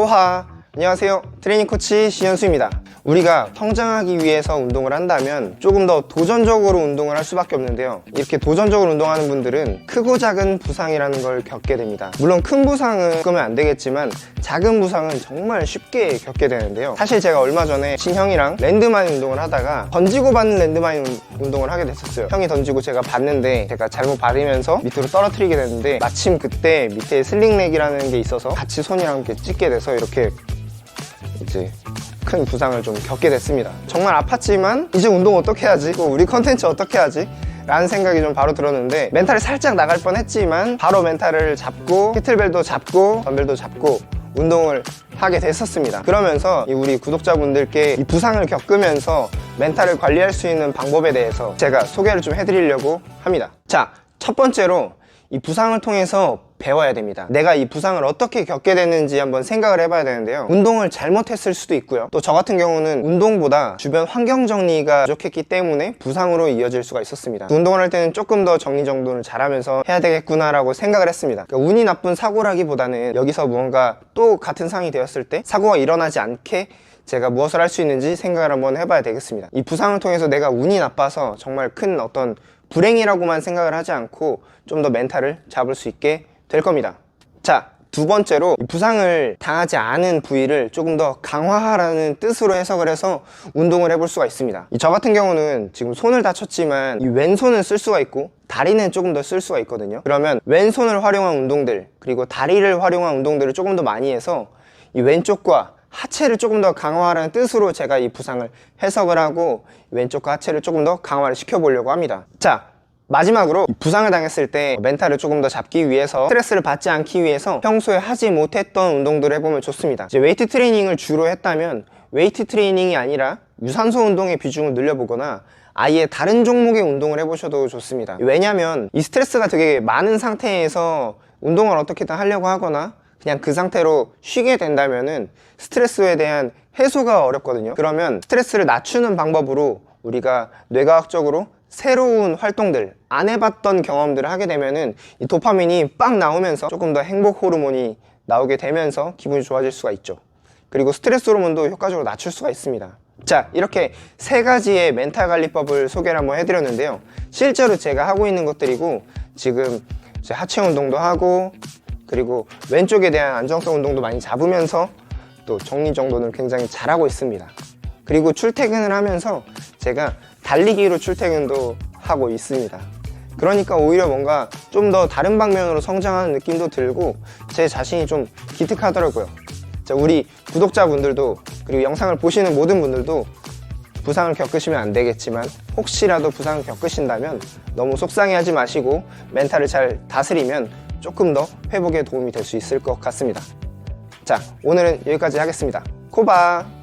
코하. 안녕하세요. 트레이닝 코치 신현수입니다 우리가 성장하기 위해서 운동을 한다면 조금 더 도전적으로 운동을 할 수밖에 없는데요. 이렇게 도전적으로 운동하는 분들은 크고 작은 부상이라는 걸 겪게 됩니다. 물론 큰 부상은 겪으면 안 되겠지만 작은 부상은 정말 쉽게 겪게 되는데요. 사실 제가 얼마 전에 친형이랑 랜드마인 운동을 하다가 던지고 받는 랜드마인 운- 운동을 하게 됐었어요. 형이 던지고 제가 받는데 제가 잘못 받으면서 밑으로 떨어뜨리게 됐는데 마침 그때 밑에 슬링렉이라는 게 있어서 같이 손이랑 함께 찢게 돼서 이렇게 이제 큰 부상을 좀 겪게 됐습니다. 정말 아팠지만 이제 운동 어떻게 하지? 또 우리 컨텐츠 어떻게 하지? 라는 생각이 좀 바로 들었는데 멘탈이 살짝 나갈 뻔 했지만 바로 멘탈을 잡고 히틀벨도 잡고 덤벨도 잡고 운동을 하게 됐었습니다. 그러면서 이 우리 구독자분들께 이 부상을 겪으면서 멘탈을 관리할 수 있는 방법에 대해서 제가 소개를 좀 해드리려고 합니다. 자, 첫 번째로 이 부상을 통해서 배워야 됩니다. 내가 이 부상을 어떻게 겪게 됐는지 한번 생각을 해봐야 되는데요. 운동을 잘못했을 수도 있고요. 또 저 같은 경우는 운동보다 주변 환경 정리가 부족했기 때문에 부상으로 이어질 수가 있었습니다. 운동을 할 때는 조금 더 정리 정돈을 잘하면서 해야 되겠구나라고 생각을 했습니다. 그러니까 운이 나쁜 사고라기보다는 여기서 무언가 또 같은 상황이 되었을 때 사고가 일어나지 않게 제가 무엇을 할 수 있는지 생각을 한번 해봐야 되겠습니다. 이 부상을 통해서 내가 운이 나빠서 정말 큰 어떤 불행이라고만 생각을 하지 않고 좀 더 멘탈을 잡을 수 있게 될 겁니다. 자, 두 번째로 이 부상을 당하지 않은 부위를 조금 더 강화하라는 뜻으로 해석을 해서 운동을 해볼 수가 있습니다. 이저 같은 경우는 지금 손을 다쳤지만 이 왼손은 쓸 수가 있고 다리는 조금 더 쓸 수가 있거든요. 그러면 왼손을 활용한 운동들 그리고 다리를 활용한 운동들을 조금 더 많이 해서 이 왼쪽과 하체를 조금 더 강화하라는 뜻으로 제가 이 부상을 해석을 하고 왼쪽과 하체를 조금 더 강화를 시켜보려고 합니다. 자, 마지막으로 이 부상을 당했을 때 멘탈을 조금 더 잡기 위해서 스트레스를 받지 않기 위해서 평소에 하지 못했던 운동들을 해보면 좋습니다. 이제 웨이트 트레이닝을 주로 했다면 웨이트 트레이닝이 아니라 유산소 운동의 비중을 늘려보거나 아예 다른 종목의 운동을 해보셔도 좋습니다. 왜냐하면 이 스트레스가 되게 많은 상태에서 운동을 어떻게든 하려고 하거나 그냥 그 상태로 쉬게 된다면은 스트레스에 대한 해소가 어렵거든요. 그러면 스트레스를 낮추는 방법으로 우리가 뇌과학적으로 새로운 활동들, 안 해봤던 경험들을 하게 되면은 이 도파민이 빵 나오면서 조금 더 행복 호르몬이 나오게 되면서 기분이 좋아질 수가 있죠. 그리고 스트레스 호르몬도 효과적으로 낮출 수가 있습니다. 자, 이렇게 세 가지의 멘탈 관리법을 소개를 한번 해드렸는데요. 실제로 제가 하고 있는 것들이고 지금 하체 운동도 하고 그리고 왼쪽에 대한 안정성 운동도 많이 잡으면서 또 정리 정돈을 굉장히 잘하고 있습니다. 그리고 출퇴근을 하면서 제가 달리기로 출퇴근도 하고 있습니다. 그러니까 오히려 뭔가 좀 더 다른 방면으로 성장하는 느낌도 들고 제 자신이 좀 기특하더라고요. 자, 우리 구독자분들도 그리고 영상을 보시는 모든 분들도 부상을 겪으시면 안 되겠지만 혹시라도 부상을 겪으신다면 너무 속상해하지 마시고 멘탈을 잘 다스리면 조금 더 회복에 도움이 될 수 있을 것 같습니다. 자, 오늘은 여기까지 하겠습니다. 코바!